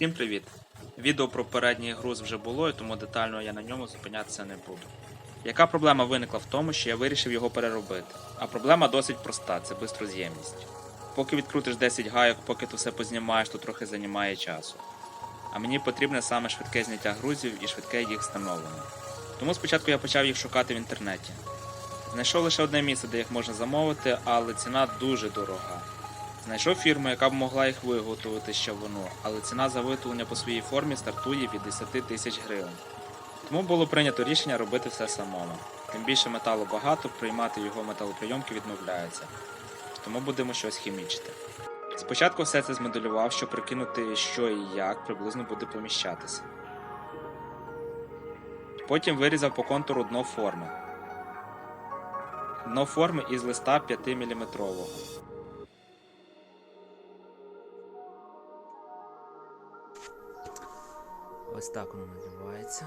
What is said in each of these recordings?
Всім привіт! Відео про передній груз вже було, і тому детально я на ньому зупинятися не буду. Яка проблема виникла в тому, що я вирішив його переробити? А проблема досить проста це бистроз'ємність. Поки відкрутиш 10 гайок, поки ти все познімаєш, то трохи займає часу. А мені потрібне саме швидке зняття грузів і швидке їх встановлення. Тому спочатку я почав їх шукати в інтернеті. Знайшов лише одне місце, де їх можна замовити, але ціна дуже дорога. Знайшов фірму, яка б могла їх виготовити ще воно, але ціна за виготовлення по своїй формі стартує від 10 тисяч гривень. Тому було прийнято рішення робити все самому. Тим більше металу багато, приймати його металоприйомки відмовляється. Тому будемо щось хімічити. Спочатку все це змоделював, щоб прикинути, що і як приблизно буде поміщатися. Потім вирізав по контуру дно форми. Дно форми із листа 5 мм. Ось так воно надівається.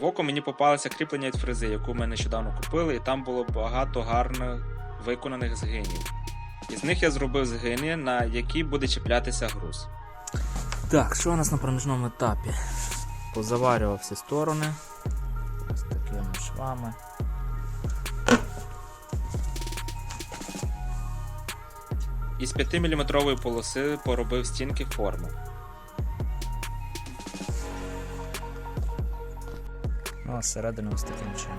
В око мені попалося кріплення від фрези, яку ми нещодавно купили, і там було багато гарно виконаних згинів. Із них я зробив згини, на які буде чіплятися груз. Так, що у нас на проміжному етапі? Позаварював всі сторони. Ось такими швами. Із 5-мм полоси поробив стінки форми. Ну, а зсередини ось таким чином.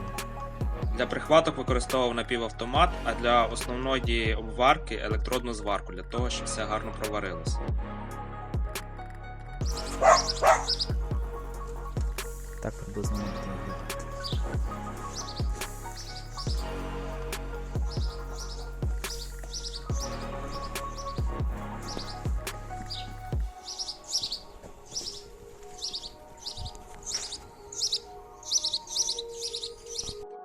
Для прихваток використовував напівавтомат, а для основної обварки електродну зварку, для того, щоб все гарно проварилося. Так приблизно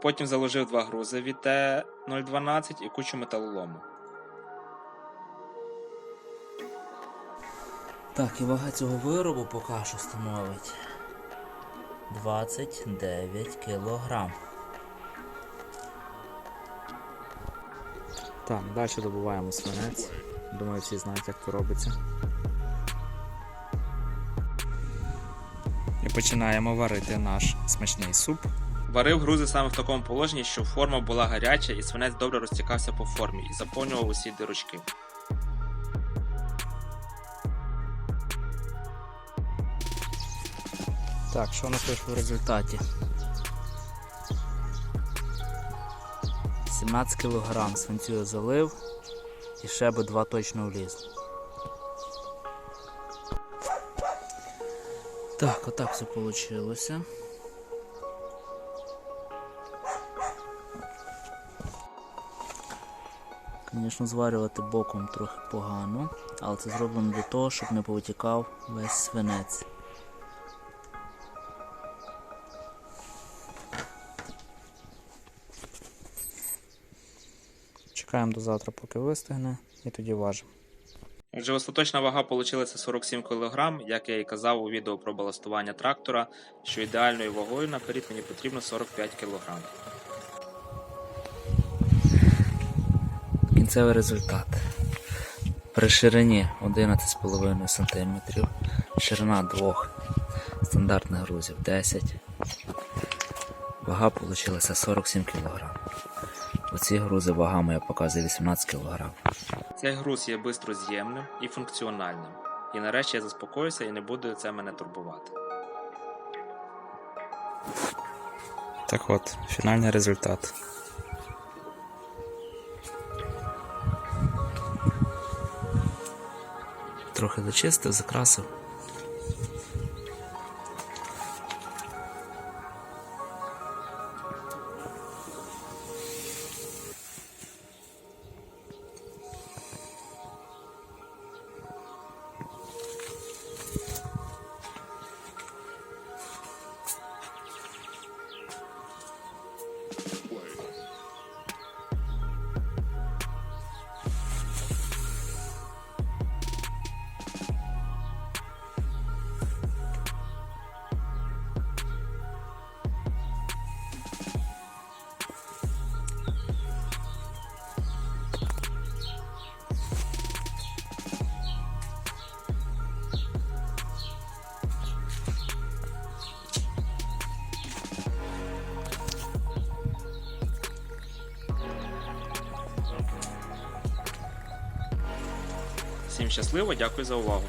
Потім заложив два грузи від Т012 і кучу металолому. Так, і вага цього виробу поки що становить 29 кілограм. Так, далі добуваємо свинець. Думаю, всі знають, як це робиться. І починаємо варити наш смачний суп. Варив грузи саме в такому положенні, щоб форма була гаряча і свинець добре розтікався по формі і заповнював усі дирочки. Так, що у нас вийшло в результаті? 17 кг свинцю я залив і ще би два точно вліз. Так, отак все вийшло. Звісно, зварювати боком трохи погано, але це зроблено для того, щоб не повитікав весь свинець. Чекаємо до завтра, поки вистигне, і тоді важимо. Отже, остаточна вага вийшла 47 кг, як я і казав у відео про баластування трактора, що ідеальною вагою наперед мені потрібно 45 кг. Кінцевий результат. При ширині 11,5 см, ширина двох стандартних грузів 10 Вага вийшла 47 кг. Оці грузи вага моя показує 18 кг. Цей груз є бистроз'ємним і функціональним. І нарешті я заспокоюся і не буде це мене турбувати. Так от, фінальний результат. Трохи нечистив, закрасив. Всім щасливо, дякую за увагу.